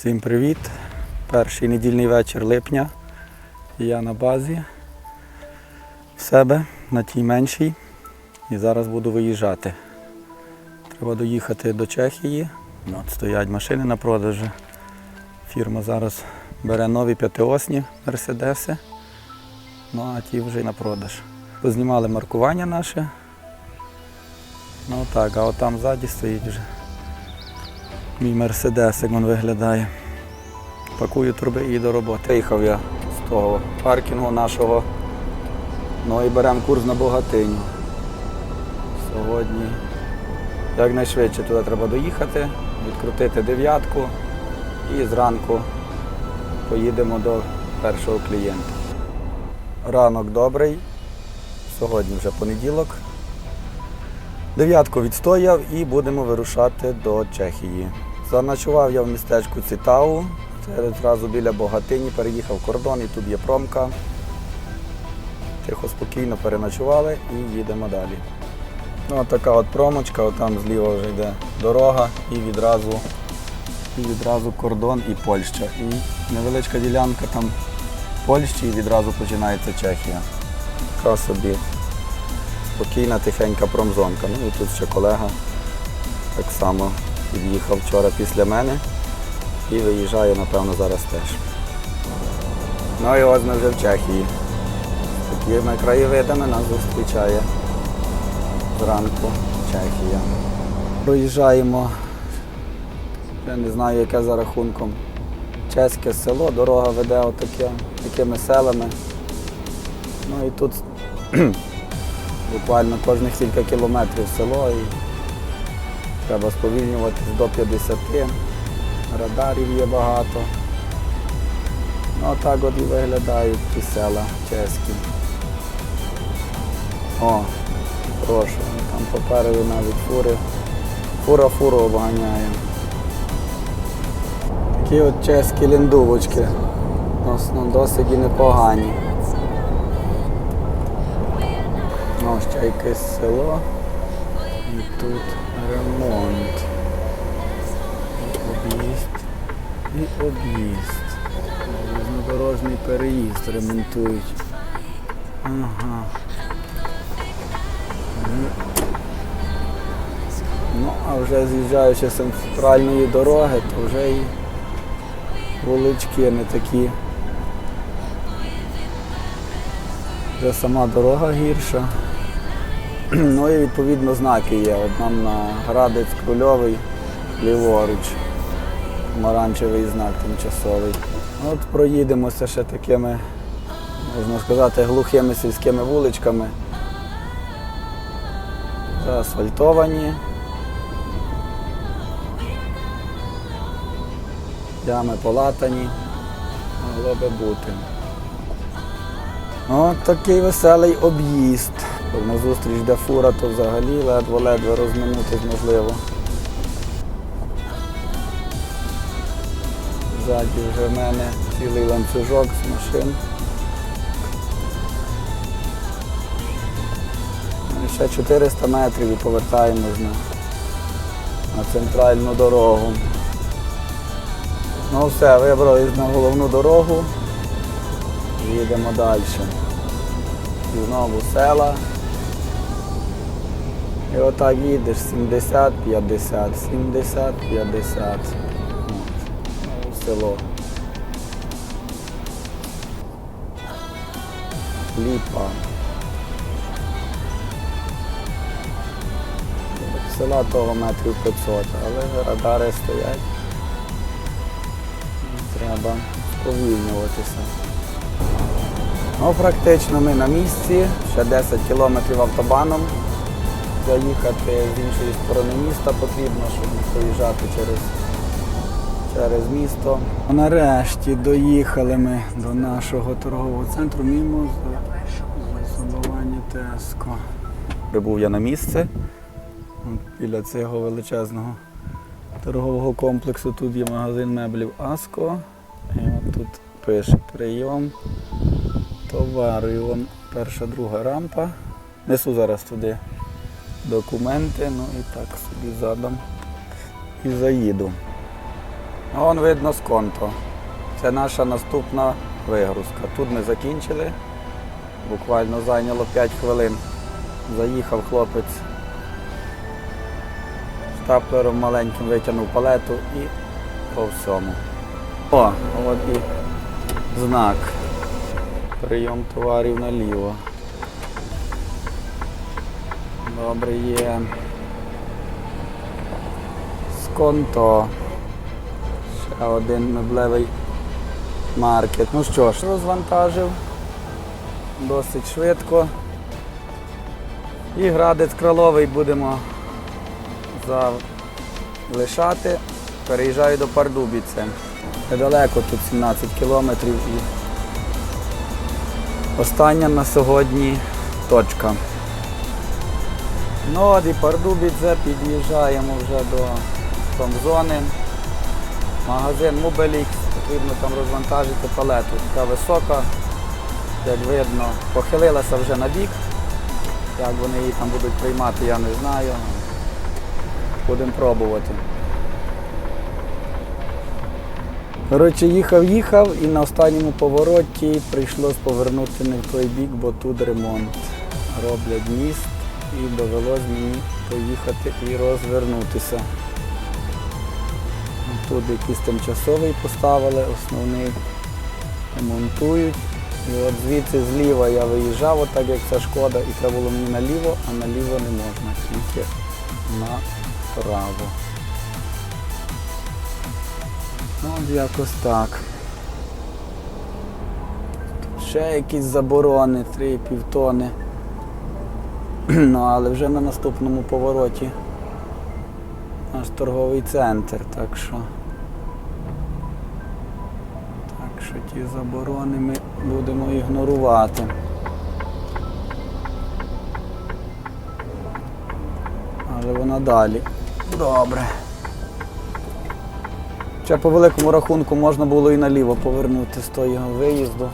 Всім привіт! Перший недільний вечір липня. Я на базі в себе на тій меншій. І зараз буду виїжджати. Треба доїхати до Чехії. Ну, От стоять машини на продажі. Фірма зараз бере нові п'ятиосні мерседеси. Ну а ті вже й на продаж. Познімали маркування наше. Ну так, а от там ззаді стоїть вже мій мерседес, як він виглядає. Пакую турби і до роботи. Виїхав я з того паркінгу нашого. Ну і беремо курс на Богатиню. Сьогодні якнайшвидше туди треба доїхати, відкрутити дев'ятку і зранку поїдемо до першого клієнта. Ранок добрий. Сьогодні вже понеділок. Дев'ятку відстояв і будемо вирушати до Чехії. Заночував я в містечку Цітау, це одразу біля Богатині, переїхав кордон і тут є промка. Тихо, спокійно переночували і їдемо далі. Ну, от така от промочка, от там зліва вже йде дорога і відразу, і відразу кордон і Польща. І невеличка ділянка там Польщі і відразу починається Чехія. Така собі спокійна, тихенька промзонка. Ну і тут ще колега так само під'їхав вчора після мене і виїжджає, напевно, зараз теж. Ну і ось ми вже в Чехії. З такими краєвидами нас зустрічає зранку Чехія. Проїжджаємо, я не знаю, яке за рахунком. Чеське село, дорога веде отаке, такими селами. Ну і тут буквально кожних кілька кілометрів село і треба сповільнюватись до 50. Радарів є багато. Ну так от і виглядають ті села чеські. О, прошу, там попереду навіть фури. Фура фуру обганяє. Такі от чеські ліндувочки. Ну, досить і непогані. Ну, ще якесь село. І тут ремонт. Об'їзд. І об'їзд. Різнодорожний переїзд ремонтують. Ага. Ну, Ну, а вже з'їжджаючи з центральної дороги, то вже і вулички не такі. Вже сама дорога гірша. Ну і відповідно знаки є. От нам на Градець Крульовий ліворуч. Помаранчевий знак тимчасовий. От проїдемося ще такими, можна сказати, глухими сільськими вуличками. Заасфальтовані. Ями полатані. Могло би бути. От такий веселий об'їзд. Коли на зустріч йде фура, то взагалі ледве-ледве розминутись можливо. Ззаді вже в мене цілий ланцюжок з машин. Ну, Ще 400 метрів і повертаємось на, на центральну дорогу. Ну все, вибрались на головну дорогу. Їдемо далі. І знову села. І отак їдеш 70, 50, 70, 50. От. Знову село. Ліпа. Села того метрів 500, але радари стоять. Треба сповільнюватися. Ну, практично ми на місці, ще 10 кілометрів автобаном. Заїхати з іншої сторони міста потрібно, щоб не проїжджати через, через місто. Нарешті доїхали ми до нашого торгового центру мімо забування Теско. Прибув я на місце. Біля цього величезного торгового комплексу тут є магазин меблів Аско. І от тут пише прийом товару. Перша, друга рампа. Несу зараз туди документи, ну і так собі задам і заїду. Вон видно з конто. Це наша наступна вигрузка. Тут ми закінчили. Буквально зайняло 5 хвилин. Заїхав хлопець стаплером маленьким витягнув палету і по всьому. О, от і знак. Прийом товарів наліво. Добре є. Сконто. Ще один меблевий маркет. Ну що ж, розвантажив досить швидко. І градець кроловий будемо залишати. Переїжджаю до Пардубіці. Недалеко тут 17 кілометрів і остання на сьогодні точка. Ну і Пардубіце під'їжджаємо вже до промзони. Магазин Mobelix, потрібно там розвантажити палету. Така висока, як видно, похилилася вже на бік. Як вони її там будуть приймати, я не знаю. Будемо пробувати. Коротше, їхав, їхав і на останньому повороті прийшлось повернути не в той бік, бо тут ремонт. Роблять міст і довелось мені поїхати і розвернутися. Тут якийсь тимчасовий поставили, основний ремонтують. І от звідси зліва я виїжджав, отак як ця шкода, і треба було мені наліво, а наліво не можна, тільки направо. Ну, от якось так. Тут ще якісь заборони, 3,5 тони. Ну, але вже на наступному повороті наш торговий центр, так що. Так що ті заборони ми будемо ігнорувати. Але вона далі. Добре. Ще по великому рахунку можна було і наліво повернути з того виїзду.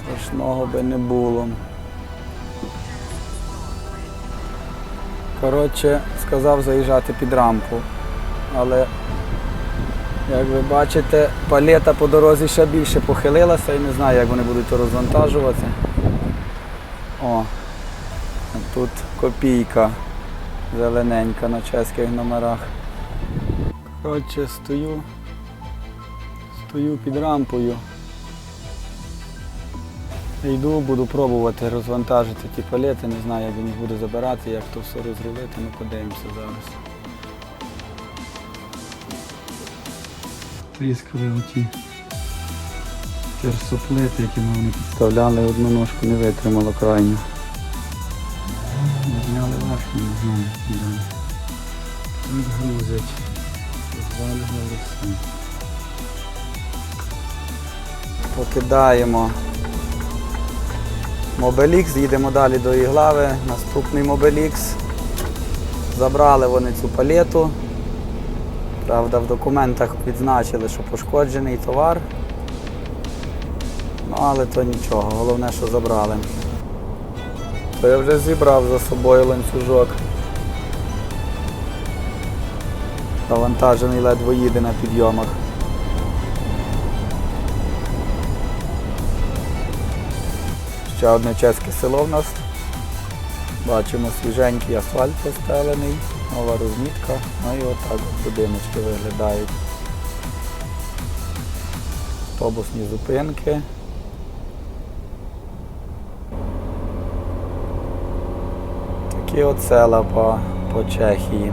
Страшного би не було. Коротше, сказав заїжджати під рампу. Але, як ви бачите, палета по дорозі ще більше похилилася і не знаю, як вони будуть розвантажувати. О, тут копійка зелененька на чеських номерах. Коротше, стою, стою під рампою. Йду, буду пробувати розвантажити ті палети, не знаю, як він їх буде забирати, як то все розрулити, ну подивимося зараз. Тріскали оті терсоплити, які ми вони підставляли, одну ножку не витримало крайню. Зняли верхню, не знаю, далі. Так грузять. Розвалювали все. Покидаємо Мобелікс, їдемо далі до Іглави. Наступний Мобелікс. Забрали вони цю палету. Правда, в документах відзначили, що пошкоджений товар. Ну, але то нічого, головне, що забрали. То я вже зібрав за собою ланцюжок. Завантажений ледве їде на підйомах. Ще одне чеське село в нас. Бачимо свіженький асфальт постелений, нова розмітка, ну і отак от будиночки виглядають. Автобусні зупинки. Такі от села по, по Чехії.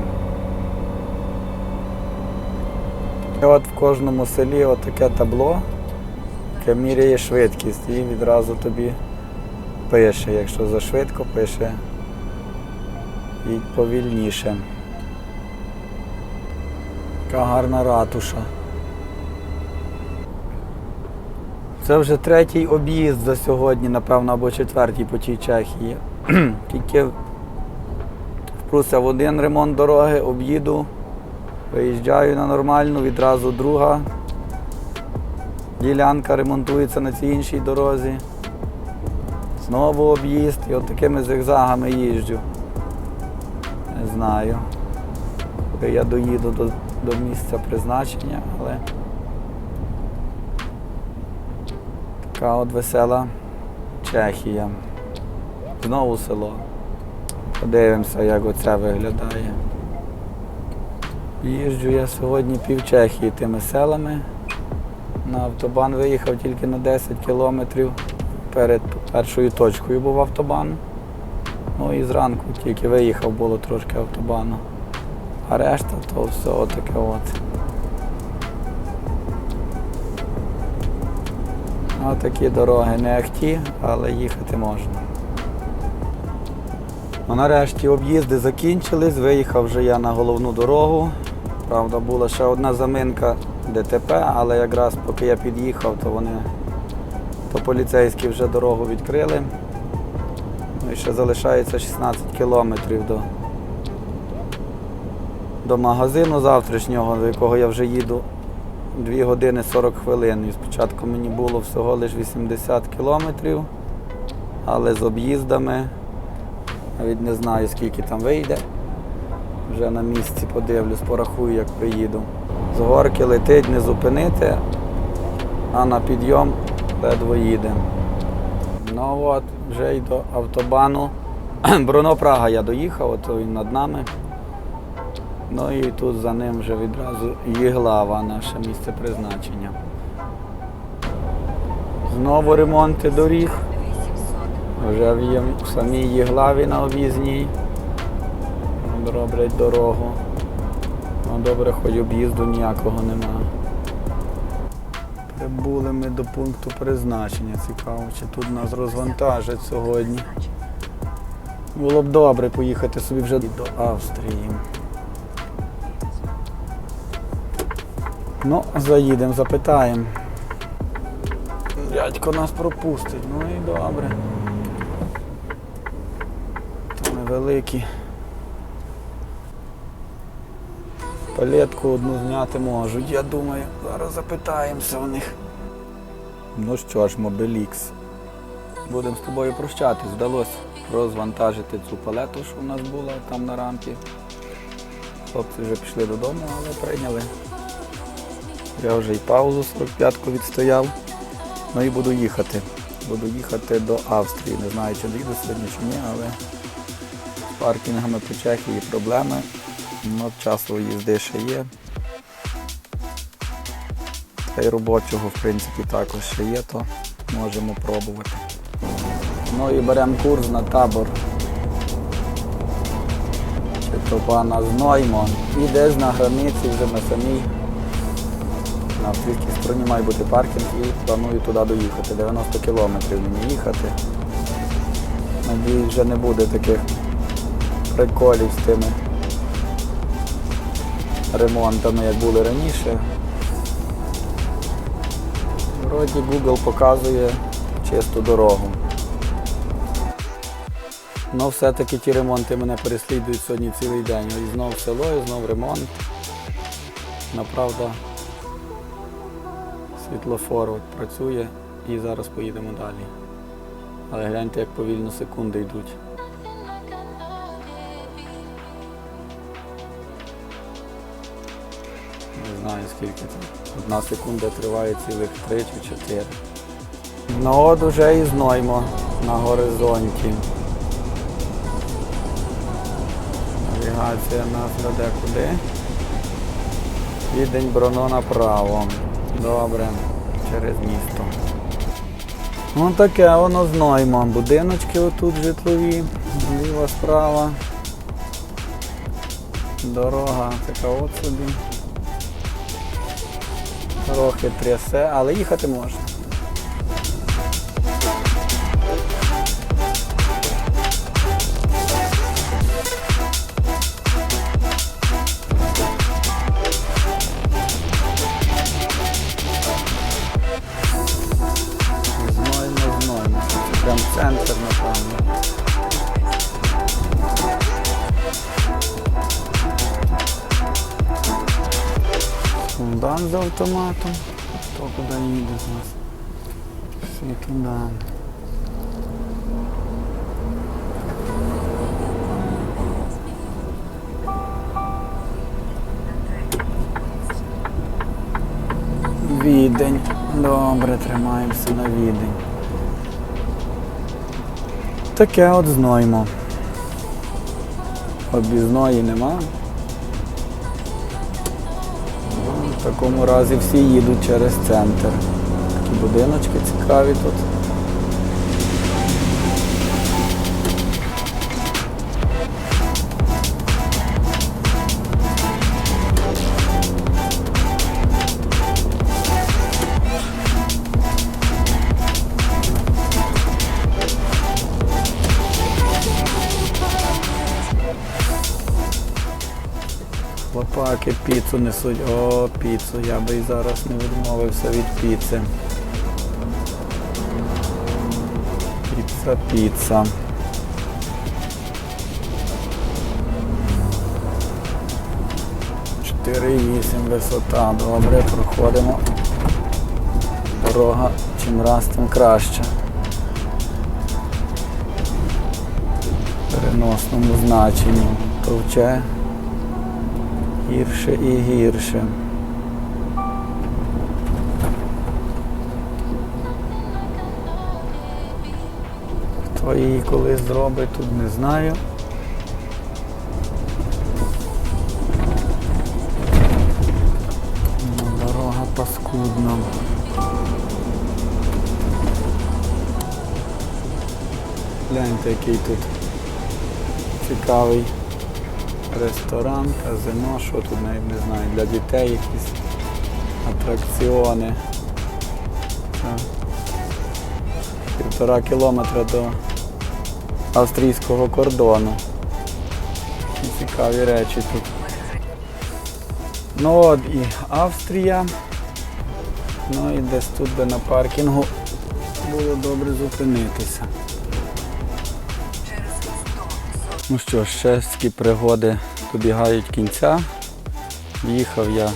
І от в кожному селі от табло, яке міряє швидкість і відразу тобі пише, якщо зашвидко пише, їдь повільніше. Така гарна ратуша. Це вже третій об'їзд за сьогодні, напевно, або четвертій по тій Чехії. Тільки впруся в один ремонт дороги, об'їду, виїжджаю на нормальну, відразу друга. Ділянка ремонтується на цій іншій дорозі. Знову об'їзд і от такими зигзагами їжджу. Не знаю. поки я доїду до, до місця призначення, але така от весела Чехія. Знову село. Подивимося, як оце виглядає. Їжджу я сьогодні пів Чехії тими селами. На автобан виїхав тільки на 10 кілометрів. Перед першою точкою був автобан. Ну і зранку тільки виїхав, було трошки автобану. А решта то все отаке от. Отакі дороги не ахті, але їхати можна. Ну, нарешті об'їзди закінчились, виїхав вже я на головну дорогу. Правда, була ще одна заминка ДТП, але якраз поки я під'їхав, то вони то поліцейські вже дорогу відкрили. Ну і ще залишається 16 кілометрів до, до магазину завтрашнього, до якого я вже їду 2 години 40 хвилин. І спочатку мені було всього лише 80 кілометрів, але з об'їздами навіть не знаю, скільки там вийде. Вже на місці подивлюсь, порахую, як приїду. З горки летить, не зупинити, а на підйом ледве їдемо. Ну от, вже й до автобану. Бруно Прага я доїхав, от він над нами. Ну і тут за ним вже відразу Єглава, наше місце призначення. Знову ремонти доріг. Вже в самій Єглаві на об'їзній. Роблять дорогу. Ну, добре, хоч об'їзду ніякого немає. Прибули ми до пункту призначення. Цікаво, чи тут нас розвантажать сьогодні. Було б добре поїхати собі вже до Австрії. Ну, заїдемо, запитаємо. Дядько нас пропустить, ну і добре. То невеликі. Палетку одну зняти можуть, я думаю. Зараз запитаємося у них. Ну що ж, Мобілікс. Будемо з тобою прощатись. Вдалося розвантажити цю палету, що у нас була там на рампі. Хлопці вже пішли додому, але прийняли. Я вже і паузу 45-ку відстояв. Ну і буду їхати. Буду їхати до Австрії. Не знаю, чи доїду сьогодні чи ні, але з паркінгами по Чехії проблеми. Ну, часу їзди ще є. Та й робочого, в принципі, також ще є, то можемо пробувати. Ну і беремо курс на табор. Чи то пана Зноймон. І десь на границі вже на самій. На австрійській стороні має бути паркінг і планую туди доїхати. 90 кілометрів мені їхати. Надіюсь, вже не буде таких приколів з тими ремонтами, як були раніше. Вроді Google показує чисту дорогу. Ну все-таки ті ремонти мене переслідують сьогодні цілий день. І знов село, і знов ремонт. Направда, світлофор працює і зараз поїдемо далі. Але гляньте, як повільно секунди йдуть. Знаю скільки це. Одна секунда триває цілих три чи чотири. Ну от уже і зноймо на горизонті. Навігація нас веде куди? Відень Броно направо. Добре, через місто. Ну таке воно зноймо. Будиночки отут житлові, ліва справа. Дорога така от собі. Трохи трясе, але їхати можна. автоматом, то куди їде з нас. Все туди. Відень. Добре, тримаємося на відень. Таке от зноймо. Обізної нема. Такому разі всі їдуть через центр. Такі будиночки цікаві тут. Хлопаки піцу несуть. О, піцу. Я би і зараз не відмовився від піци. Піца, піца. Чотири вісім висота. Добре, проходимо. Дорога чим раз, тим краще. В переносному значенні. Товче гірше і гірше. Хто її колись зробить, тут не знаю. Ну, Дорога паскудна. Гляньте, який тут цікавий ресторан, казино, що тут навіть не знаю, для дітей якісь атракціони. Півтора кілометра до австрійського кордону. Цікаві речі тут. Ну от і Австрія. Ну і десь тут би на паркінгу було добре зупинитися. Ну що, ж, чеські пригоди добігають кінця. Їхав я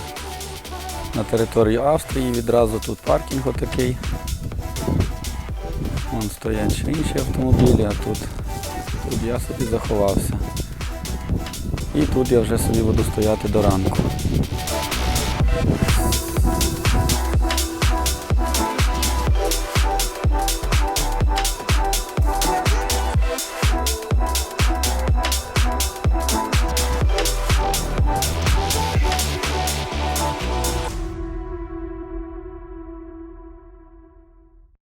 на територію Австрії, відразу тут паркінг отакий. Вон стоять ще інші автомобілі, а тут, тут я собі заховався. І тут я вже собі буду стояти до ранку.